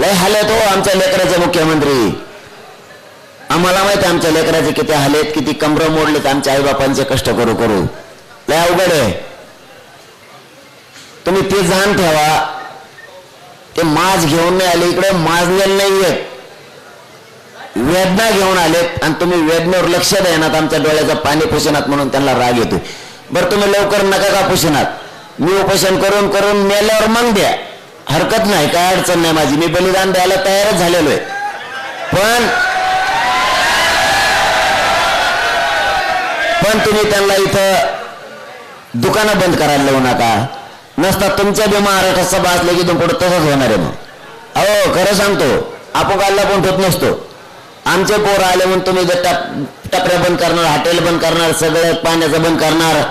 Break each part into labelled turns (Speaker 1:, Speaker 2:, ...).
Speaker 1: लय हालेत हो आमच्या लेकराचे मुख्यमंत्री. आम्हाला माहिती आमच्या लेकराचे किती हालेत किती कमरं मोडलेत आमच्या आईबापांचे कष्ट करू करू. लय अवघड आहे. तुम्ही ते जाण ठेवा. ते माज घेऊन नाही आले इकडे माजलेले नाहीये. वेदना घेऊन आलेत आणि तुम्ही वेदनेवर लक्ष देणार आमच्या डोळ्याचं पाणी पुसनात म्हणून त्यांना राग येतो बरं तुम्ही लवकर नका का पुसनात मी उपोषण करून करून मेल्यावर मग द्या. हरकत नाही काय अडचण नाही माझी. मी बलिदान द्यायला तयारच झालेलो आहे. पण पण तुम्ही त्यांना इथं दुकानं बंद करायला लावू नका. नसता तुमच्या बी महाराष्ट्रात सभा असल्या की पुढे तसंच होणार आहे मग. अहो खरं सांगतो आपण काढला पण ठेवत नसतो. आमचे पोरं आले म्हणून तुम्ही जर टप टपऱ्या बंद करणार हॉटेल बंद करणार सगळं पाण्याचं बंद करणार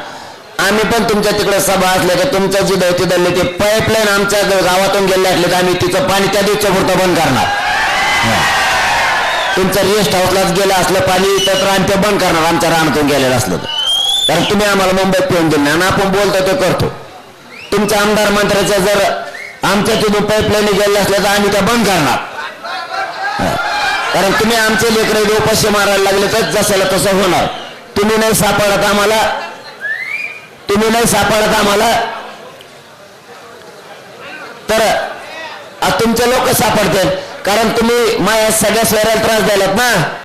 Speaker 1: आम्ही पण तुमच्या तिकडे सभा असल्या का तुमचं जी दैती दल्ली ते पाईपलाईन आमच्या गावातून गेले असले तर आम्ही तिचं पाणी त्या दिवशी पुरतं बंद करणार. तुमचं रेस्ट हाऊसलाच गेलं असलं पाणी तर आम्ही ते बंद करणार आमच्या रानातून गेलेलं असलं तर. कारण तुम्ही आम्हाला मुंबईत पिऊन दिलं आणि आपण बोलतो ते करतो. तुमच्या आमदार मंत्र्याच्या जर आमच्या तिथून पाईपलाईन गेले असल्या तर आम्ही त्या बंद करणार. कारण तुम्ही आमचे लेकरं उपाशी मारायला लागले तर जसाला तसं होणार. तुम्ही नाही सापडत आम्हाला. तुम्ही नाही सापडत आम्हाला. तर तुमचे लोक सापडतील. कारण तुम्ही माझ्या सगळ्या शहराला त्रास द्यायलात ना.